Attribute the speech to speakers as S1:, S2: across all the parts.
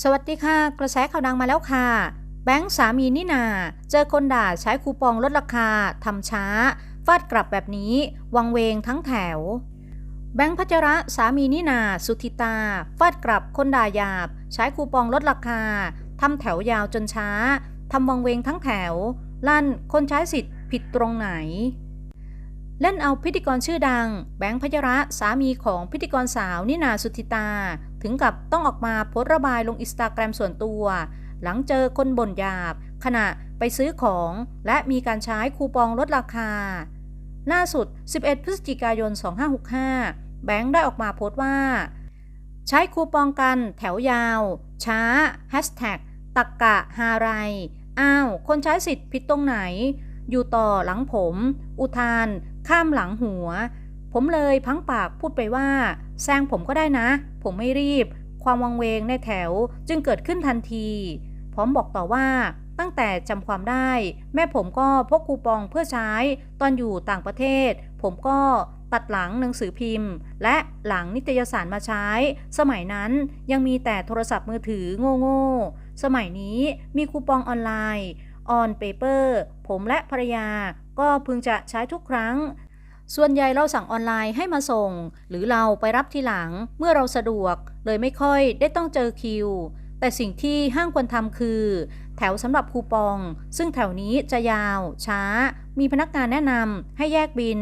S1: สวัสดีค่ะ กระแสข่าวดังมาแล้วค่ะ แบงค์สามีนินา เจอคนด่าใช้คูปองลดราคาทำช้า ฟาดกลับแบบนี้ วังเวงทั้งแถว แบงค์พัชระสามีนินา สุธิตา ฟาดกลับคนด่าหยาบ ใช้คูปองลดราคาทำแถวยาวจนช้าทำวังเวงทั้งแถว ลั่นคนใช้สิทธิ์ผิดตรงไหน เล่นเอาพิธีกรชื่อดัง แบงค์พัชระสามีของพิธีกรสาวนินาสุธิตา ถึงกับต้องออกมาโพสระบายลงอินสตาแกรมส่วนตัว หลังเจอคนบ่นหยาบ ขณะไปซื้อของและมีการใช้คูปองลดราคา ล่าสุด 11 พฤศจิกายน 2565 แบงค์ได้ออกมาโพสต์ว่า ใช้คูปองกันแถวยาว ช้าแฮชแท็กตักกะฮาไรอ้าว คนใช้สิทธิ์ผิดตรงไหน อยู่ต่อหลังผม อุทาน ข้ามหลังหัว ผมเลยพังปากพูดไปว่า แซงผมก็ได้นะ ผมไม่รีบ ความวังเวงในแถวจึงเกิดขึ้นทันที พร้อมบอกต่อว่าตั้งแต่จำความได้ แม่ผมก็พกคูปองเพื่อใช้ตอนอยู่ต่างประเทศ ผมก็ตัดหลังหนังสือพิมพ์ และหลังนิตยสารมาใช้ สมัยนั้นยังมีแต่โทรศัพท์มือถือโง่ๆสมัยนี้มีคูปองออนไลน์ ออนเปเปอร์ผมและภรรยาก็พึงจะใช้ทุกครั้ง ส่วนใหญ่เราสั่งออนไลน์ให้มาส่ง หรือเราไปรับทีหลังเมื่อเราสะดวก เลยไม่ค่อยได้ต้องเจอคิว แต่สิ่งที่ห้างควรทำคือ แถวสำหรับคูปอง ซึ่งแถวนี้จะยาว ช้า มีพนักงานแนะนำให้แยกบิน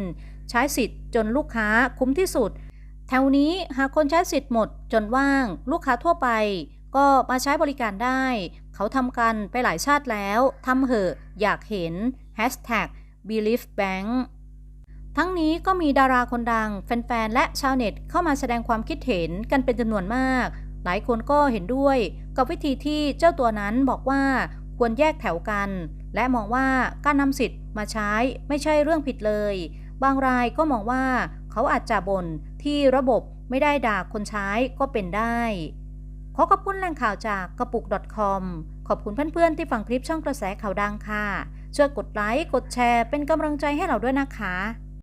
S1: ใช้สิทธิ์จนลูกค้าคุ้มที่สุด แถวนี้หากคนใช้สิทธิ์หมดจนว่าง ลูกค้าทั่วไป ก็มาใช้บริการได้ เขาทำกันไปหลายชาติแล้วทำเหอะอยากเห็น Hashtag Believe Bank ทั้งนี้ก็มีดาราคนดัง แฟน ๆ และชาวเน็ตเข้ามาแสดงความคิดเห็นกันเป็นจำนวนมาก หลายคนก็เห็นด้วย กับวิธีที่เจ้าตัวนั้นบอกว่าควรแยกแถวกัน และมองว่าการนำสิทธิ์มาใช้ไม่ใช่เรื่องผิดเลย บางรายก็มองว่าเขาอาจจะบ่นที่ระบบไม่ได้ด่าคนใช้ก็เป็นได้ ขอขอบคุณแหล่งข่าวจากกระปุก .com ขอบคุณเพื่อนๆที่ฟังคลิปช่องกระแสข่าวดังค่ะ ช่วยกดไลค์ กดแชร์เป็นกำลังใจให้เราด้วยนะคะ